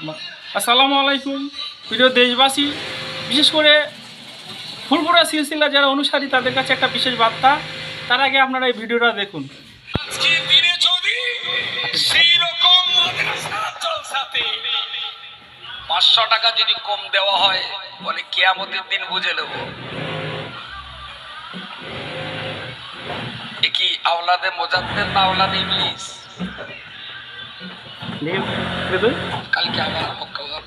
আসসালামু আলাইকুম প্রিয় দেশবাসী। বিশেষ করে ফুলপুরা সিলসিলা যারা অনুসারী তাদের কাছে একটা বিশেষ বার্তা। তার আগে আপনারা এই ভিডিওটা দেখুন। আজকে দিনে যদি সেই রকম মাদ্রাসা পাঁচশো টাকা যদি কম দেওয়া হয় বলে কেয়ামতের দিন বুঝে নেব। এ কি আওলাদে মোজাদ্দের না আওলাদে কালকে আবার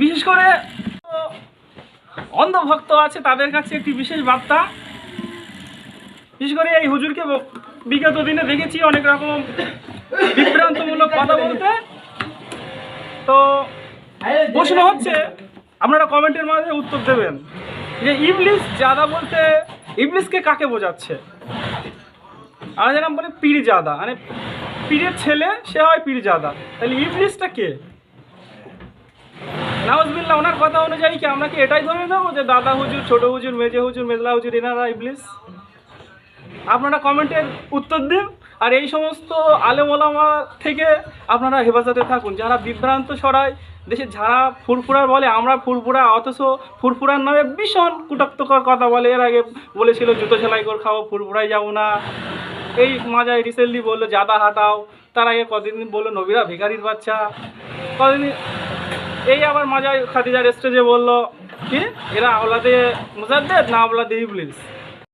বিশেষ করে অন্ধভক্ত আছে তাদের কাছে একটি বিশেষ বার্তা। বিশেষ করে এই হুজুরকে বিগত দিনে দেখেছি অনেক রকম বিভ্রান্তমূলক কথা বলতে। তো প্রশ্ন হচ্ছে আপনারা কমেন্টের মাঝে উত্তর দেবেন যে ইবলিস জাদা বলতে ইবলিসকে কাকে বোঝাচ্ছে? আমরা যেরকম বলি পীর জাদা মানে পীরের ছেলে, সে হয় পীর জাদা তাহলে ইবলিসটা কে? নাউজবিল্লা ওনার কথা অনুযায়ী কি আমরা কি এটাই ধরে নেব যে দাদা হুজুর, ছোট হুজুর, মেজে হুজুর, মেজলা হুজুর, এনারা ইবলিস? আপনারা কমেন্টের উত্তর দিন। আর এই সমস্ত আলেমোলামা থেকে আপনারা হেফাজতে থাকুন। যারা বিভ্রান্ত ছড়ায়, দেশে যারা ফুরফুরার বলে, আমরা ফুরফুরা, অথচ ফুরফুরার নামে ভীষণ কুটাক্তকর কথা বলে। এর আগে বলেছিল, জুতো সেলাই করে খাব, ফুরফুরায় যাব না। এই মাজায় রিসেন্টলি বলল জাদা হাটাও তার আগে কদিন বলল, নবীরা ভিখারির বাচ্চা। কদিন এই আবার মাজায় খাদিজার স্টেজে বলল, কি? এরা আওলাদে মুজাদ্দেদ না আওলাদে ইবলিস